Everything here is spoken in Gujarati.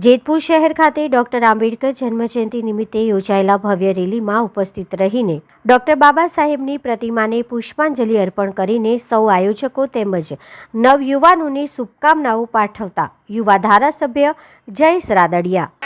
જેતપુર શહેર ખાતે ડોક્ટર આંબેડકર જન્મજયંતિ નિમિત્તે યોજાયેલા ભવ્ય રેલીમાં ઉપસ્થિત રહીને ડોક્ટર બાબા સાહેબની પ્રતિમાને પુષ્પાંજલિ અર્પણ કરીને સૌ આયોજકો તેમજ નવયુવાનોને શુભકામનાઓ પાઠવતા યુવા ધારાસભ્ય જયેશ રાદડિયા